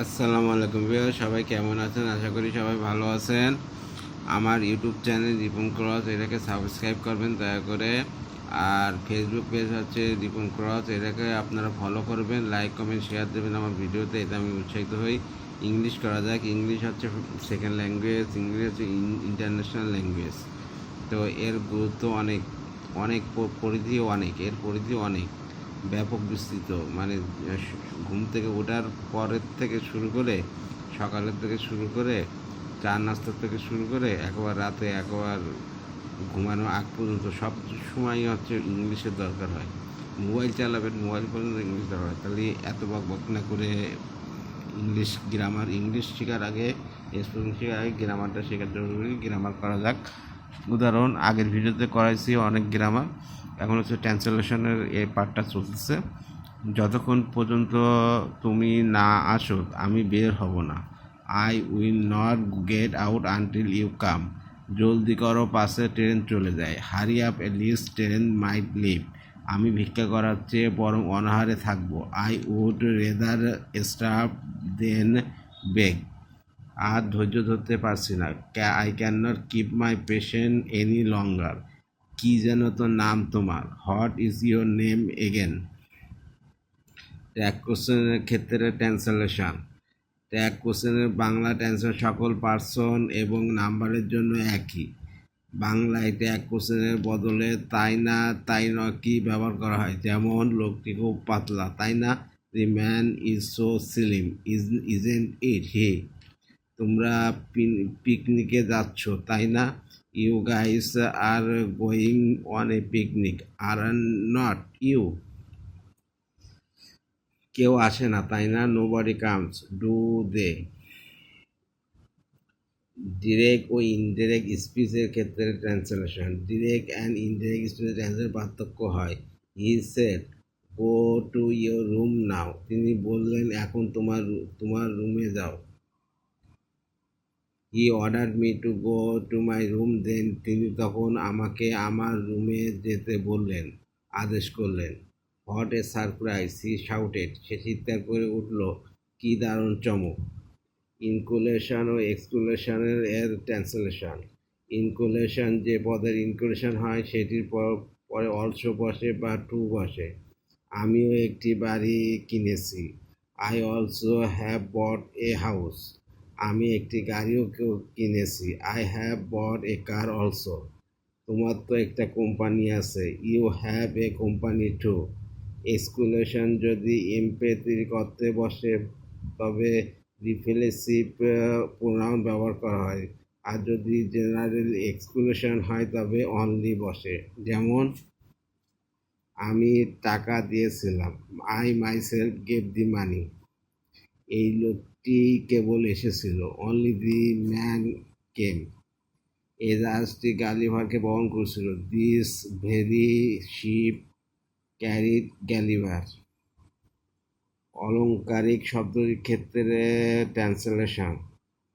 আসসালামু আলাইকুম ভাইয়া সবাই কেমন আছেন? আশা করি সবাই ভালো আছেন। আমার ইউটিউব চ্যানেল রিপন ক্রস, এটাকে সাবস্ক্রাইব করবেন, দয়া করে। আর ফেসবুক পেজ হচ্ছে রিপন ক্রস, এটাকে আপনারা ফলো করবেন লাইক কমেন্ট শেয়ার দেবেন আমার ভিডিওতে, এতে আমি উৎসাহিত হই। ইংলিশ করা যাক ইংলিশ হচ্ছে সেকেন্ড ল্যাঙ্গুয়েজ ইংলিশ হচ্ছে ইন্টারন্যাশনাল ল্যাঙ্গুয়েজ তো এর গুরুত্ব অনেক অনেক, পরিধি অনেক, এর পরিধি অনেক। ব্যাপক বিস্তৃত। মানে ঘুম থেকে ওঠার পরের থেকে শুরু করে, সকালের থেকে শুরু করে, চা নাস্তা থেকে শুরু করে, একবার রাতে একবার ঘুমানো আগ পর্যন্ত সব সময় হচ্ছে ইংলিশের দরকার হয়। মোবাইল চালাবেন, মোবাইল পর্যন্ত ইংলিশ দরকার হয়। তাহলে এত বক বক না করে ইংলিশ গ্রামার, ইংলিশ শেখার আগে স্পেলিং শেখার আগে গ্রামারটা শেখার জরুরি। গ্রামার করা যাক। উদাহরণ, আগের ভিডিওতে করাইছি অনেক গ্রামার। এখন হচ্ছে ট্রান্সলেশনের এই পার্টটা চলতেছে। যতক্ষণ পর্যন্ত তুমি না আসো, আমি বের হব না। I will not get out until you come জলদি করো পাশে ট্রেন চলে যায়। Hurry up a list train might leave আমি ভিক্ষা করার চেয়ে বরং অনাহারে থাকব। I would rather starve than beg আর ধৈর্য ধরতে পারছি না। I can not keep my patience any longer কি যেন তো নাম তোমার? What is your name again tag কোশ্চেনের ক্ষেত্রে ট্রান্সলেশন ট্যাগ কোশ্চেনের বাংলা ট্রান্সলেশন সকল পার্সন এবং নাম্বারের জন্য একই। বাংলায় ট্যাগ কোশ্চেনের বদলে তাই না, তাই ন কি ব্যবহার করা হয়? যেমন, লোকটি খুব পাতলা, তাই না? The man is so slim is isn't it হে তোমরা পিকনিকে যাচ্ছ, তাই না? You guys are going on a picnic are not you কেউ আসে না, তাই না? Nobody comes do they direct O indirect স্পিচের ক্ষেত্রে ট্রান্সলেশন ডিরেক্ট অ্যান্ড ইনডিরেক্ট স্পিচের ট্রান্সলেশন পার্থক্য হয়। He said go to your room now তিনি বললেন, এখন তোমার তোমার রুমে যাও। He order me to go to my room then তিনি তখন আমাকে আমার রুমে যেতে বললেন, আদেশ করলেন। What a surprise he shouted সে চিৎকার করে উঠল, কি দারুণ চমক। ইনকুলেশন ও এক্সকুলেশনের এর ট্রান্সলেশন ইনকুলেশন যে পদের ইনকুলেশন হয়, সেটির পর, পরে অলসো বসে বা টু বসে। আমিও একটি বাড়ি কিনেছি। I also have bought a house আমি একটি গাড়িও কিনেছি। I have bought a car also তোমার তো একটা কোম্পানি আছে। You have a company to এক্সকুলেশন যদি এমপেতির করতে বসে, তবে রিফ্লেসিভ প্রোনাউন ব্যবহার করা হয়। আর যদি জেনারেল এক্সকুলেশন হয়, তবে অনলি বসে। যেমন, আমি টাকা দিয়েছিলাম। I myself gave the money এই লোকটি কেবল এসেছিল অনলি দি ম্যান কেম এই জাহাজটি গালিভারকে বহন করেছিল। This very ship carried Gulliver অলঙ্কারিক শব্দের ক্ষেত্রে ট্রান্সলেশন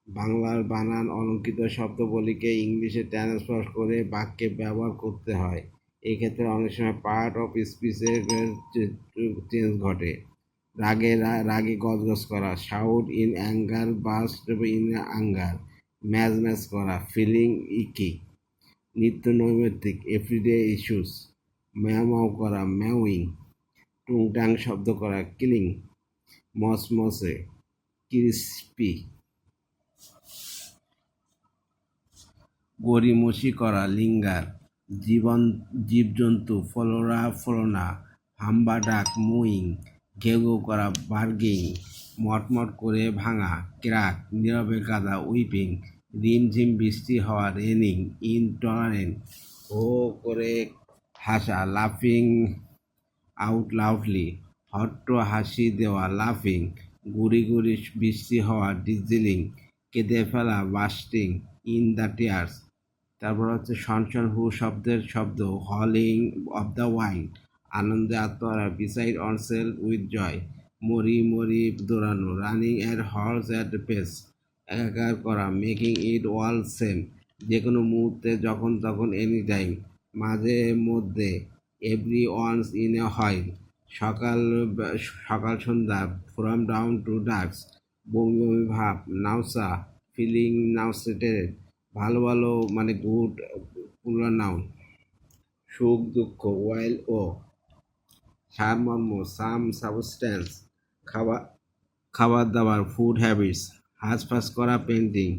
বাংলার বানান অলঙ্কিত শব্দবলীকে ইংলিশে ট্রান্সফার করে বাক্যে ব্যবহার করতে হয়। এক্ষেত্রে অনেক সময় পার্ট অফ স্পিচের চেঞ্জ ঘটে। রাগে রাগে গজগজ করা shout in anger burst in anger ম্যাজ ম্যাজ করা ফিলিং ইকি নিত্য নৈমিত্তিক এভরিডে ইস্যুস ম্যাও করা ম্যাউইং টুংটাং শব্দ করা কিলিং মসমসে ক্রিস্পি গড়িমসি করা, লিঙ্গার, জীবন, জীবজন্তু, ফলোরা, ফলোনা, হাম্বা ডাক মুইং ঘেউ ঘেউ করা বার্গিং মটমট করে ভাঙা ক্রাক নীরবে কাদা উইপিং রিমঝিম বৃষ্টি হওয়া রেনিং, ইনটলারেন্ট, হো করে হাসা লাফিং আউট লাউডলি, হট্ট হাসি দেওয়া লাফিং, গুড়ি গুড়ি বৃষ্টি হওয়া ডিজিলিং, কেঁদে ফেলা বাস্টিং, ইন দ্য টিয়ার্স। তারপর হচ্ছে শনশন হু শব্দের শব্দ, হলিং অফ দ্য ওয়াইন। আনন্দে আত্মহারা beside oneself with joy মরি মরি দৌড়ানো running at horse at pace একাকার করা মেকিং ইট ওয়াল সেম যে কোনো মুহূর্তে, যখন, তখন এনি টাইম মাঝে মধ্যে এভরি ওয়ান্স ইন এ হয় সকাল সকাল সন্ধ্যা ফ্রম ডাউন টু ডাক্স বমি বমি, ভাব নাউসা ফিলিং নাউসেটেড ভালো ভালো মানে গুড পুরা নাউন সুখ, দুঃখ ওয়াইল ও সারমর্ম সাম সাবস্ট্যান্স খাবার খাবার দাবার ফুড হ্যাবিটস হাঁসফাঁস করা পেন্টিং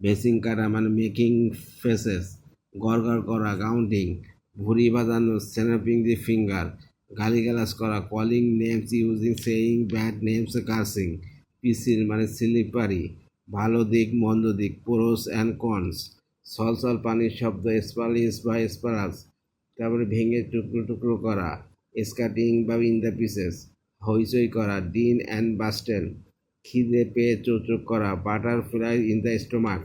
বেসিং কাটা মানে মেকিং ফেসেস গড়গড় করা কাউন্টিং ভুড়ি বাজানো স্ন্যাপিং দি ফিঙ্গার গালিগালাজ করা calling names using saying bad names cursing পিসির মানে স্লিপারি ভালো দিক, মন্দ দিক পোরোস অ্যান্ড কনস সলসল পানির শব্দ স্পালিস বা স্পারাস তারপরে ভেঙে টুকরো টুকরো করা স্কাটিং বা ইন দ্য পিসেস হইচই করা ডিন অ্যান্ড বাস্টেল, খিদে পেয়ে চোচোক করা, বাটারফ্লাই ইন দ্য স্টোমাক।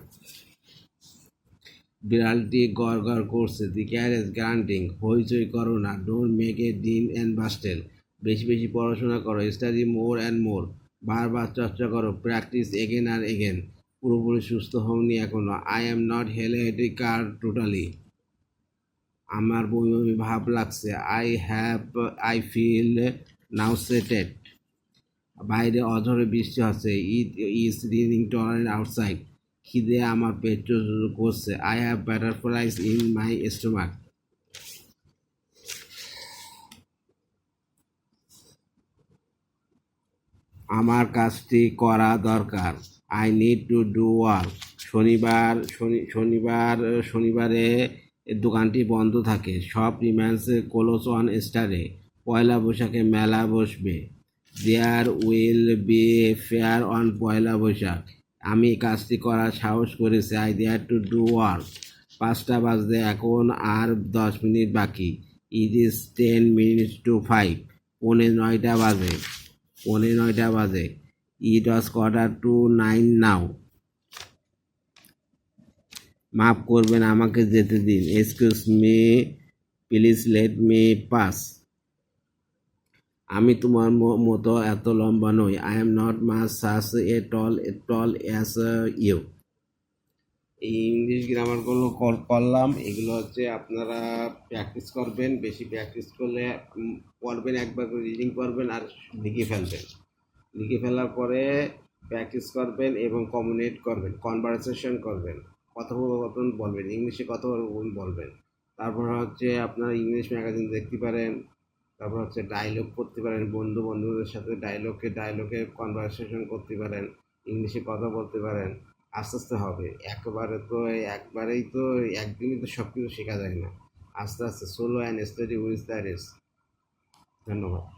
বিড়ালটি গড় গড় করছে, দি ক্যারেজ গ্রান্টিং, হইচই করো না, don't make a din and bustle. বেশি বেশি পড়াশোনা করো, স্টাডি মোর অ্যান্ড মোর, বারবার চর্চা করো, প্র্যাকটিস এগেন আর এগেন। পুরোপুরি সুস্থ হওনি এখনও, আই এম নট হেলে কার টোটালি। আমার বমি বমি ভাব লাগছে। I have I feel nauseated বাইরে অঝরে বৃষ্টি হচ্ছে। It is raining tolerant outside খিদে আমার পেট করছে। I have butterflies in my stomach আমার কাজটি করা দরকার। I need to do work শনিবার, শনি, শনিবার, শনিবারে দোকানটি বন্ধ থাকে। সব রিম্যান্স কোলোস অন স্টারে পয়লা বৈশাখে মেলা বসবে। There will be fair on Poila Boishakh. আমি কাজটি করার সাহস করেছি। I dare to do work. পাঁচটা বাজতে এখন আর দশ মিনিট বাকি। It is ten minutes to five. পৌনে নয়টা বাজে। পৌনে নয়টা বাজে। It was quarter to nine now. মাফ করবেন, আমাকে যেতে দিন। Excuse me please let me pass আমি তোমার মতো এত লম্বা নই। I am not mass সাস a tall a tall as you এই ইংলিশ গ্রামারগুলো করলাম এগুলো হচ্ছে আপনারা প্র্যাকটিস করবেন। বেশি প্র্যাকটিস করলে পড়বেন একবার করে রিডিং করবেন আর লিখে ফেলবেন। লিখে ফেলার পরে প্র্যাকটিস করবেন এবং কমিউনিকেট করবেন। কনভারসেশন করবেন। কথোপকথন বলবেন? ইংলিশে কথোপকথন বলবেন? তারপর হচ্ছে আপনার ইংলিশ ম্যাগাজিন দেখতে পারেন। তারপর হচ্ছে ডায়লগ করতে পারেন। বন্ধু বন্ধুদের সাথে ডায়লগকে ডায়লগে কনভারসেশন করতে পারেন। ইংলিশে কথা বলতে পারেন। আস্তে আস্তে হবে। একবারে তো, একবারেই তো, একদিনই তো সব কিছু শেখা যায় না। আস্তে আস্তে slow and steady with the race ধন্যবাদ।